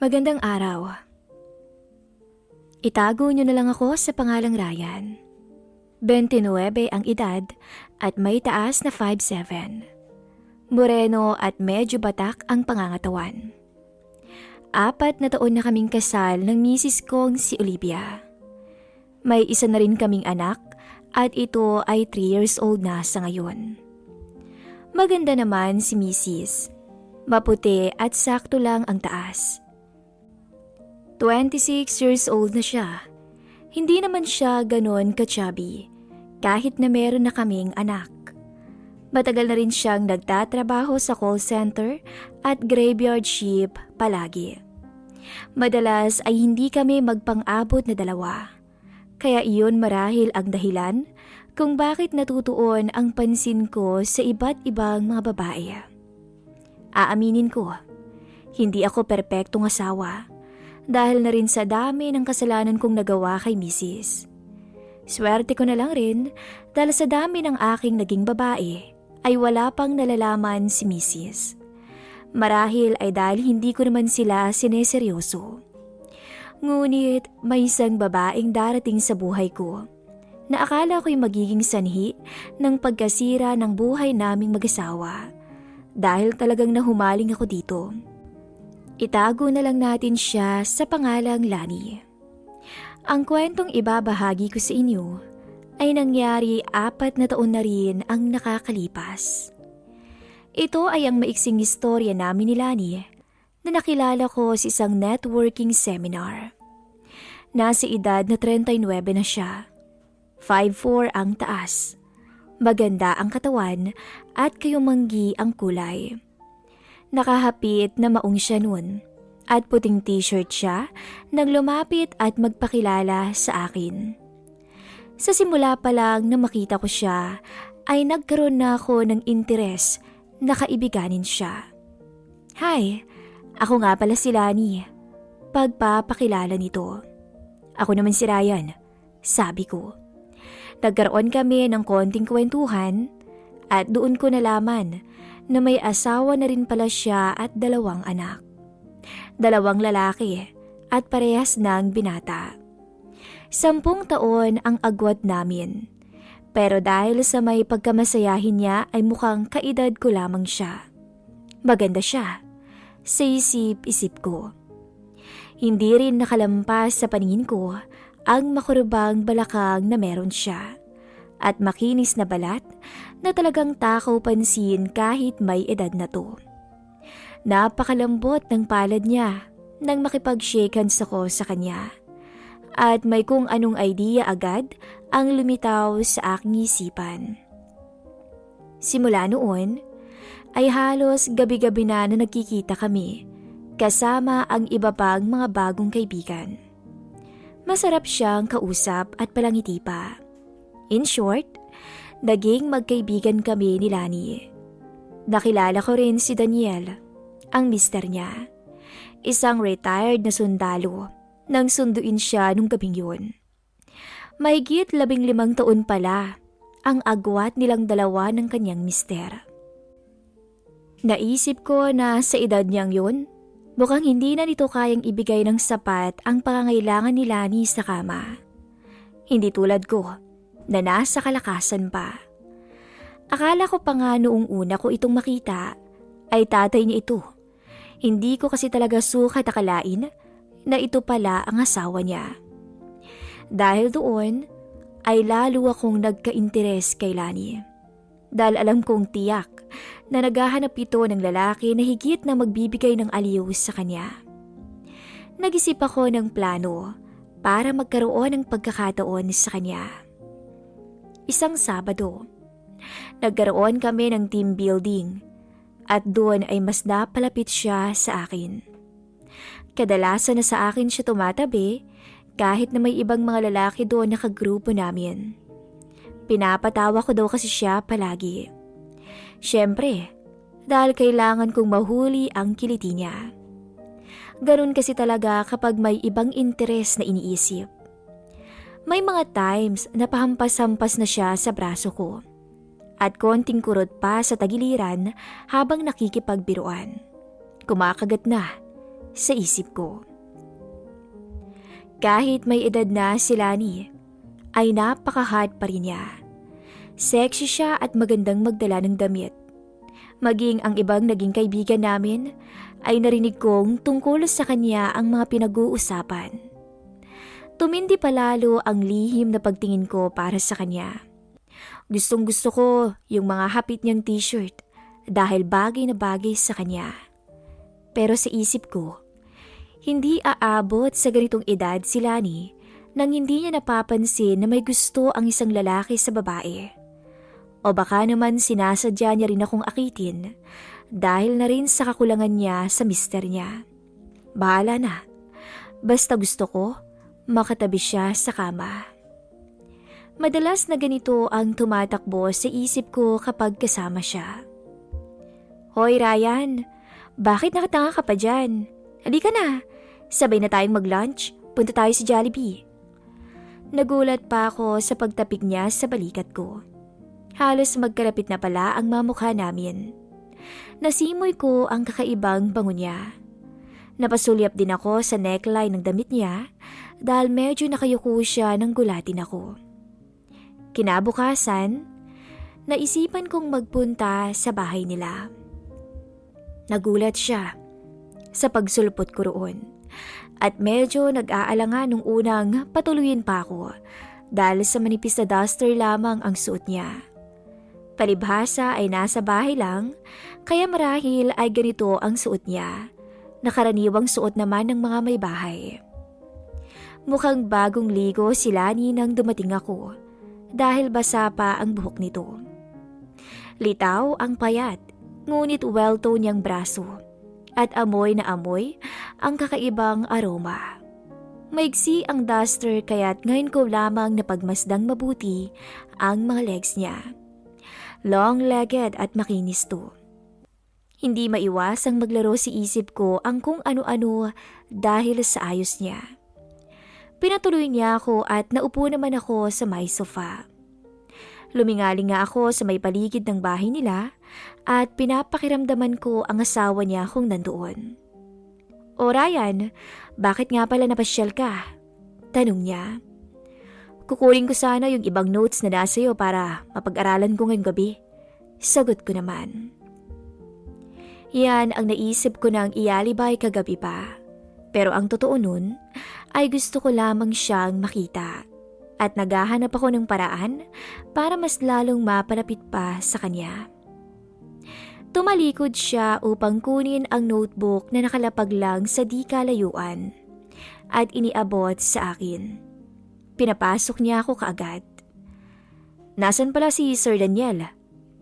Magandang araw. Itago niyo na lang ako sa pangalang Ryan. 29 ang edad at may taas na 5'7". Moreno at medyo batak ang pangangatawan. Apat na taon na kaming kasal ng misis kong si Olivia. May isa na rin kaming anak at ito ay 3 years old na sa ngayon. Maganda naman si misis. Maputi at sakto lang ang taas. 26 years old na siya. Hindi naman siya ganon ka-chubby, kahit na meron na kaming anak. Matagal na rin siyang nagtatrabaho sa call center at graveyard shift palagi. Madalas ay hindi kami magpang-abot na dalawa. Kaya iyon marahil ang dahilan kung bakit natutuon ang pansin ko sa iba't ibang mga babae. Aaminin ko, hindi ako perpektong asawa dahil na rin sa dami ng kasalanan kong nagawa kay misis. Swerte ko na lang rin dahil sa dami ng aking naging babae ay wala pang nalalaman si misis. Marahil ay dahil hindi ko naman sila sineseryoso. Ngunit may isang babaeng darating sa buhay ko na akala ko'y magiging sanhi ng pagkasira ng buhay naming mag-asawa dahil talagang nahumaling ako dito. Itago na lang natin siya sa pangalang Lani. Ang kwentong ibabahagi ko sa inyo ay nangyari apat na taon na rin ang nakakalipas. Ito ay ang maiksing istorya namin ni Lani na nakilala ko sa isang networking seminar. Nasa edad na 39 na siya. 5'4 ang taas. Maganda ang katawan at kayumanggi ang kulay. Nakahapit na maong siya nun at puting t-shirt siya nang lumapit at magpakilala sa akin. Sa simula pa lang na makita ko siya ay nagkaroon na ako ng interes na kaibiganin siya. Hi, ako nga pala si Lani. Pagpapakilala nito. Ako naman si Ryan, sabi ko. Nagkaroon kami ng konting kwentuhan at doon ko nalaman na may asawa na rin pala siya at dalawang anak. Dalawang lalaki at parehas ng binata. Sampung taon ang agwat namin. Pero dahil sa may pagkamasayahin niya ay mukhang kaedad ko lamang siya. Maganda siya. Sa isip-isip ko. Hindi rin nakalampas sa paningin ko ang makurubang balakang na meron siya at makinis na balat na talagang takaw pansin kahit may edad na to. Napakalambot ng palad niya nang makipag-shake hands ako sa kanya. At may kung anong idea agad ang lumitaw sa aking isipan. Simula noon, ay halos gabi-gabi na na nagkikita kami kasama ang iba pang mga bagong kaibigan. Masarap siyang kausap at palangiti pa. In short, naging magkaibigan kami ni Lani. Nakilala ko rin si Daniel, ang mister niya. Isang retired na sundalo nang sunduin siya nung gabing yun. Mahigit labing limang taon pala ang agwat nilang dalawa ng kanyang mister. Naisip ko na sa edad niyang yun, mukhang hindi na nito kayang ibigay ng sapat ang pangangailangan ni Lani sa kama. Hindi tulad ko, na nasa kalakasan pa. Akala ko pa nga noong una ko itong makita, ay tatay niya ito. Hindi ko kasi talaga sukat akalain na ito pala ang asawa niya. Dahil doon, ay lalo akong nagka-interes kay Lani. Dahil alam kong tiyak na naghahanap ito ng lalaki na higit na magbibigay ng aliw sa kanya. Nag-isip ako ng plano para magkaroon ng pagkakataon sa kanya. Isang Sabado, nagkaroon kami ng team building at doon ay mas napalapit siya sa akin. Kadalasan na sa akin siya tumatabi kahit na may ibang mga lalaki doon nakagrupo namin. Pinapatawa ko daw kasi siya palagi. Siyempre, dahil kailangan kong mahuli ang kiliti niya. Ganun kasi talaga kapag may ibang interes na iniisip. May mga times na pahampas-hampas na siya sa braso ko at konting kurot pa sa tagiliran habang nakikipagbiruan. Kumakagat na sa isip ko. Kahit may edad na si Lani, ay napaka-hot pa rin niya. Sexy siya at magandang magdala ng damit. Maging ang ibang naging kaibigan namin ay narinig kong tungkol sa kanya ang mga pinag-uusapan. Tumindi palalo ang lihim na pagtingin ko para sa kanya. Gustong gusto ko yung mga hapit niyang t-shirt dahil bagay na bagay sa kanya. Pero sa isip ko, hindi aabot sa ganitong edad si Lani nang hindi niya napapansin na may gusto ang isang lalaki sa babae. O baka naman sinasadya niya rin akong akitin dahil na rin sa kakulangan niya sa mister niya. Bahala na. Basta gusto ko, makatabi siya sa kama. Madalas na ganito ang tumatakbo sa isip ko kapag kasama siya. Hoy Ryan, bakit nakatanga ka pa dyan? Halika na, sabay na tayong mag-lunch, punta tayo sa Jollibee. Nagulat pa ako sa pagtapik niya sa balikat ko. Halos magkalapit na pala ang mamukha namin. Nasimoy ko ang kakaibang bango. Napasulyap din ako sa neckline ng damit niya dahil medyo nakayuko siya ng gulatin ako. Kinabukasan, naisipan kong magpunta sa bahay nila. Nagulat siya sa pagsulpot ko roon at medyo nag-aalanga nung unang patuluyin pa ako dahil sa manipis na duster lamang ang suot niya. Palibhasa ay nasa bahay lang kaya marahil ay ganito ang suot niya. Nakaraniwang suot naman ng mga may bahay. Mukhang bagong ligo si Lani nang dumating ako dahil basa pa ang buhok nito. Litaw ang payat, ngunit well-toned niyang braso at amoy na amoy ang kakaibang aroma. Maigsi ang duster kaya't ngayon ko lamang napagmasdang mabuti ang mga legs niya. Long-legged at makinis to. Hindi maiwasang maglaro si isip ko ang kung ano-ano dahil sa ayos niya. Pinatuloy niya ako at naupo naman ako sa may sofa. Lumingaling nga ako sa may paligid ng bahay nila at pinapakiramdaman ko ang asawa niya kung nandoon. O Ryan, bakit nga pala napasyal ka? Tanong niya. Kukuling ko sana yung ibang notes na nasa iyo para mapag-aralan ko ngayong gabi. Sagot ko naman. Yan ang naisip ko nang ialibay kagabi pa. Pero ang totoo nun ay gusto ko lamang siyang makita at naghahanap ako ng paraan para mas lalong mapalapit pa sa kanya. Tumalikod siya upang kunin ang notebook na nakalapag lang sa di kalayuan at iniabot sa akin. Pinapasok niya ako kaagad. Nasaan pala si Sir Daniel?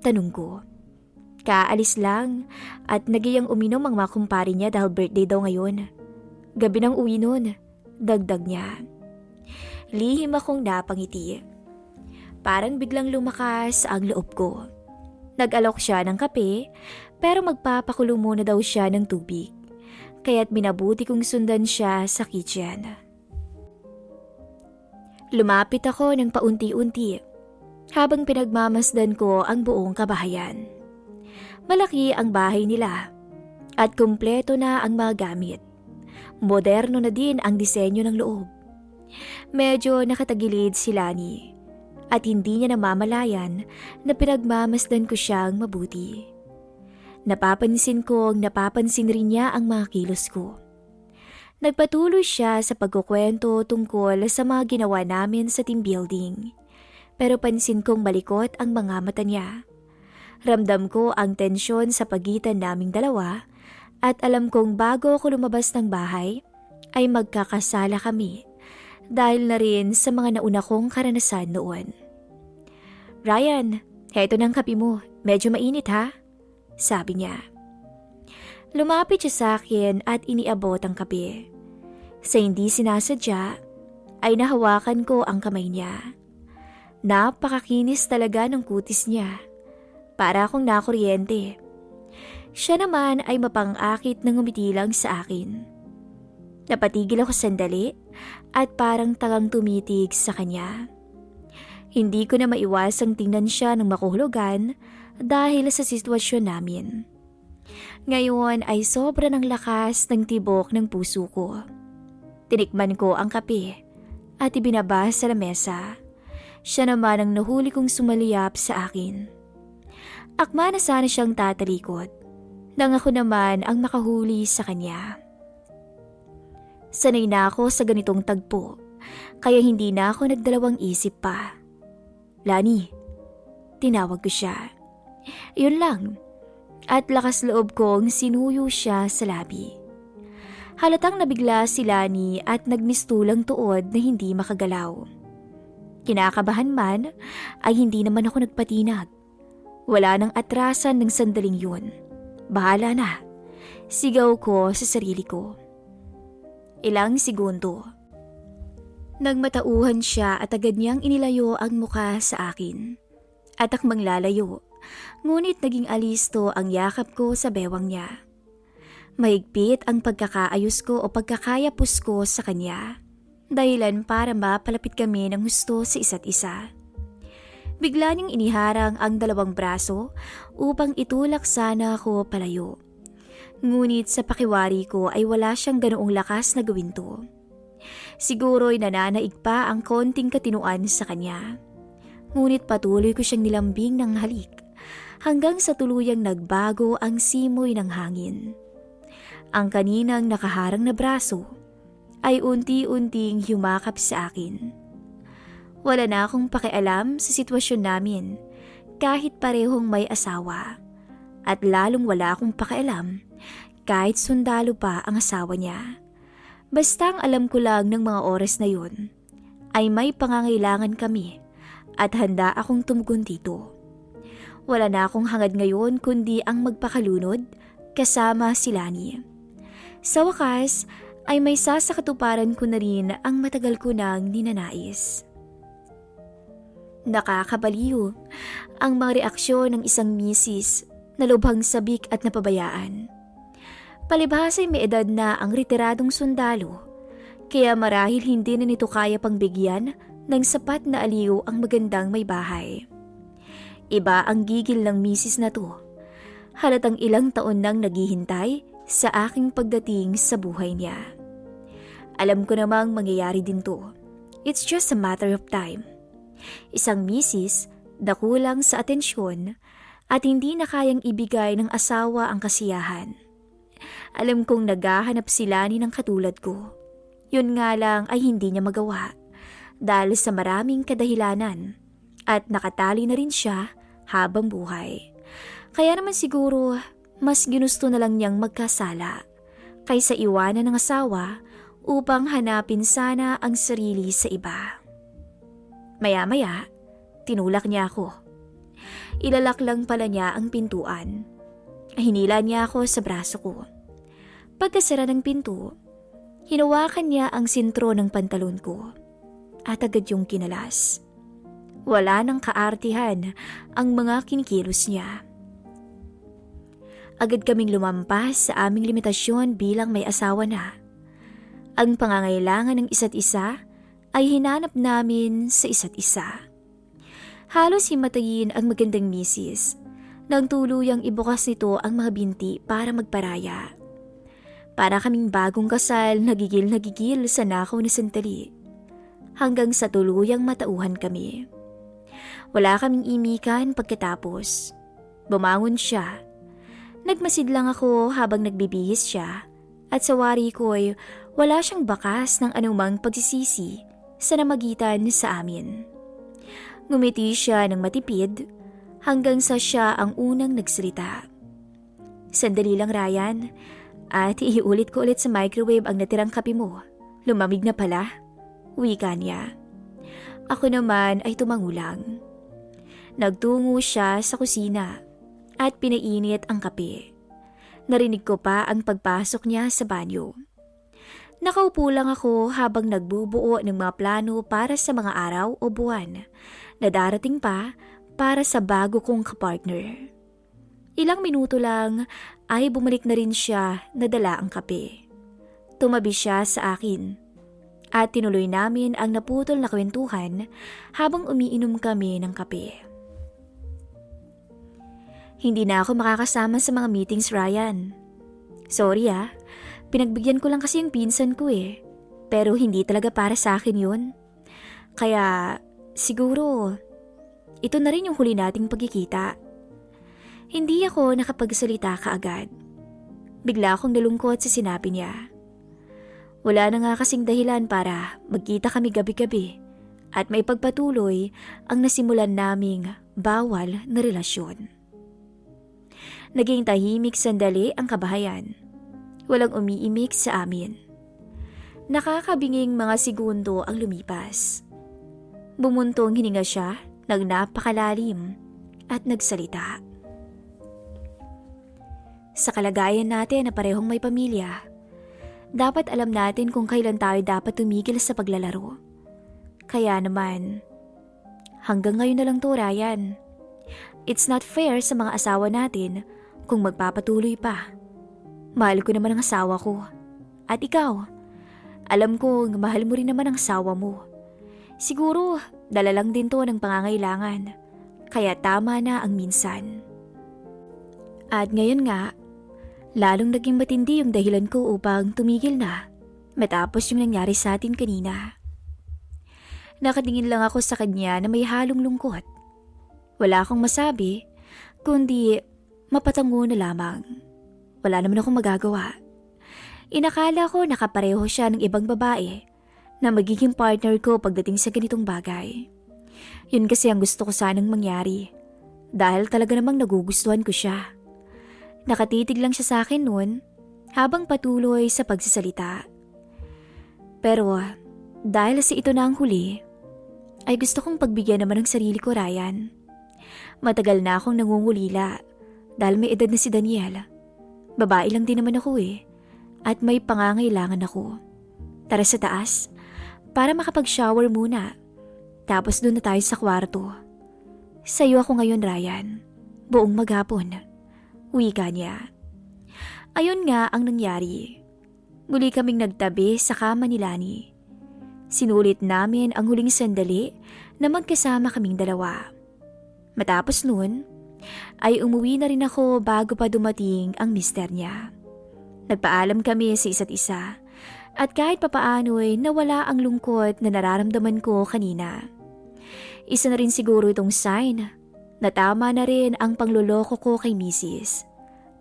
Tanong ko. Kaalis lang at nagiyang uminom ang mga kumpare niya dahil birthday daw ngayon. Gabi ng uwi noon, dagdag niya. Lihim akong napangiti. Parang biglang lumakas ang loob ko. Nag-alok siya ng kape pero magpapakulo muna daw siya ng tubig. Kaya't minabuti kong sundan siya sa kitchen. Lumapit ako ng paunti-unti habang pinagmamasdan ko ang buong kabahayan. Malaki ang bahay nila at kumpleto na ang mga gamit. Moderno na din ang disenyo ng loob. Medyo nakatagilid si Lani at hindi niya namamalayan na pinagmamasdan ko siyang mabuti. Napapansin ko ang napapansin rin niya ang mga kilos ko. Nagpatuloy siya sa pagkukwento tungkol sa mga ginawa namin sa team building. Pero pansin kong malikot ang mga mata niya. Ramdam ko ang tensyon sa pagitan naming dalawa at alam kong bago ako lumabas ng bahay ay magkakasala kami dahil na rin sa mga nauna kong karanasan noon. Ryan, heto ng kape mo. Medyo mainit ha? Sabi niya. Lumapit siya sa akin at iniabot ang kape. Sa hindi sinasadya, ay nahawakan ko ang kamay niya. Napakakinis talaga ng kutis niya para akong nakuryente. Siya naman ay mapangakit ng umiti lang sa akin. Napatigil ako sandali at parang tangang tumitig sa kanya. Hindi ko na maiwasang tingnan siya ng makuhulugan dahil sa sitwasyon namin. Ngayon ay sobra ng lakas ng tibok ng puso ko. Tinikman ko ang kape at ibinaba sa lamesa. Siya naman ang nahuli kong sumaliyap sa akin. Akma na sana siyang tatalikod nang ako naman ang makahuli sa kanya. Sanay na ako sa ganitong tagpo, kaya hindi na ako nagdalawang isip pa. Lani, tinawag ko siya. Yun lang. At lakas loob kong sinuyo siya sa labi. Halatang nabigla si Lani at nagmistulang tuod na hindi makagalaw. Kinakabahan man ay hindi naman ako nagpatinag. Wala nang atrasan ng sandaling yun. Bahala na. Sigaw ko sa sarili ko. Ilang segundo. Nagmatauhan siya at agad niyang inilayo ang muka sa akin. At akmang lalayo, ngunit naging alisto ang yakap ko sa bewang niya. Mahigpit ang pagkakaayos ko o pagkakayapos ko sa kanya. Dahilan para mapalapit kami ng gusto sa isa't isa. Bigla niyang iniharang ang dalawang braso upang itulak sana ako palayo. Ngunit sa pakiwari ko ay wala siyang ganoong lakas na gawin to. Siguro'y nananaig pa ang konting katinuan sa kanya. Ngunit patuloy ko siyang nilambing ng halik hanggang sa tuluyang nagbago ang simoy ng hangin. Ang kaninang nakaharang na braso ay unti-unting yumakap sa akin. Wala na akong pakialam sa sitwasyon namin kahit parehong may asawa. At lalong wala akong pakialam kahit sundalo pa ang asawa niya. Basta ang alam ko lang ng mga oras na yun ay may pangangailangan kami at handa akong tumugon dito. Wala na akong hangad ngayon kundi ang magpakalunod kasama si Lani. Sa wakas ay may sasakatuparan ko na rin ang matagal ko nang ninanais. Nakakabaliw ang mga reaksyon ng isang misis na lubhang sabik at napabayaan. Palibhas ay may edad na ang retiradong sundalo, kaya marahil hindi na nito kaya pang bigyan ng sapat na aliw ang magandang may bahay. Iba ang gigil ng misis na to. Halatang ilang taon nang naghihintay sa aking pagdating sa buhay niya. Alam ko namang mangyayari din to. It's just a matter of time. Isang misis na kulang sa atensyon at hindi na kayang ibigay ng asawa ang kasiyahan. Alam kong naghahanap sila ni ng katulad ko. Yun nga lang ay hindi niya magawa dahil sa maraming kadahilanan at nakatali na rin siya habang buhay. Kaya naman siguro mas ginusto na lang niyang magkasala kaysa iwanan ng asawa upang hanapin sana ang sarili sa iba. Maya-maya, tinulak niya ako. Ilalak lang pala niya ang pintuan. Hinila niya ako sa braso ko. Pagkasara ng pinto, hinawakan niya ang sintro ng pantalon ko at agad yung kinalas. Wala nang kaartihan ang mga kinikilos niya. Agad kaming lumampas sa aming limitasyon bilang may asawa na. Ang pangangailangan ng isa't isa ay hinanap namin sa isa't isa. Halos himatayin ang magandang misis nang tuluyang ibukas nito ang mga binti para magparaya. Para kaming bagong kasal nagigil nagigil sa nakaw na sandali hanggang sa tuluyang matauhan kami. Wala kaming imikan pagkatapos. Bumangon siya. Nagmasid lang ako habang nagbibihis siya at sa wari ko'y wala siyang bakas ng anumang pagsisisi sa namagitan sa amin. Ngumiti siya ng matipid hanggang sa siya ang unang nagsalita. Sandali lang Ryan at iulit ko ulit sa microwave ang natirang kape mo. Lumamig na pala. Wika niya. Ako naman ay tumangulang. Nagtungo siya sa kusina at pinainit ang kape. Narinig ko pa ang pagpasok niya sa banyo. Nakaupo lang ako habang nagbubuo ng mga plano para sa mga araw o buwan na darating pa para sa bago kong kapartner. Ilang minuto lang ay bumalik na rin siya na dala ang kape. Tumabi siya sa akin at tinuloy namin ang naputol na kwentuhan habang umiinom kami ng kape. Hindi na ako makakasama sa mga meetings, Ryan. Sorry ah, pinagbigyan ko lang kasi yung pinsan ko eh. Pero hindi talaga para sa akin yun. Kaya siguro ito na rin yung huli nating pagkikita. Hindi ako nakapagsalita kaagad. Bigla akong nalungkot sa sinabi niya. Wala na nga kasing dahilan para magkita kami gabi-gabi at may pagpatuloy ang nasimulan naming bawal na relasyon. Naging tahimik sandali ang kabahayan. Walang umiimik sa amin. Nakakabinging mga segundo ang lumipas. Bumuntong hininga siya ng napakalalim at nagsalita. Sa kalagayan natin na parehong may pamilya, dapat alam natin kung kailan tayo dapat tumigil sa paglalaro. Kaya naman, hanggang ngayon na lang to, Ryan. It's not fair sa mga asawa natin kung magpapatuloy pa. Mahal ko naman ang asawa ko. At ikaw, alam kong mahal mo rin naman ang asawa mo. Siguro, dala lang din to ng pangangailangan. Kaya tama na ang minsan. At ngayon nga, lalong naging matindi yung dahilan ko upang tumigil na matapos yung nangyari sa atin kanina. Nakatingin lang ako sa kanya na may halong lungkot. Wala akong masabi, kundi mapatango na lamang. Wala naman akong magagawa. Inakala ko nakapareho siya ng ibang babae na magiging partner ko pagdating sa ganitong bagay. Yun kasi ang gusto ko sanang mangyari dahil talaga namang nagugustuhan ko siya. Nakatitig lang siya sa akin noon habang patuloy sa pagsasalita. Pero dahil sa ito na ang huli, ay gusto kong pagbigyan naman ng sarili ko, Ryan. Matagal na akong nangungulila dahil may edad na si Daniel. Babae lang din naman ako eh at may pangangailangan ako. Tara sa taas para makapag-shower muna. Tapos doon na tayo sa kwarto. Sa'yo ako ngayon, Ryan. Buong maghapon. Wika niya. Ayun nga ang nangyari. Muli kaming nagtabi sa kama ni Lani. Sinulit namin ang huling sandali na magkasama kaming dalawa. Matapos noon, ay umuwi na rin ako bago pa dumating ang mister niya. Nagpaalam kami sa isa't isa at kahit papaano'y nawala ang lungkot na nararamdaman ko kanina. Isa na rin siguro itong sign na tama na rin ang pangloloko ko kay misis.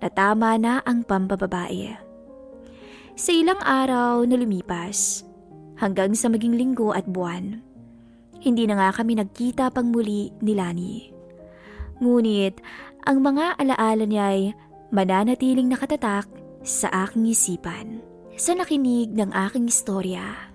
Na tama na ang pampababae. Sa ilang araw na lumipas, hanggang sa maging linggo at buwan, hindi na nga kami nagkita pang muli ni Lani. Ngunit ang mga alaala niya ay mananatiling nakatatak sa aking isipan sa nakinig ng aking istorya.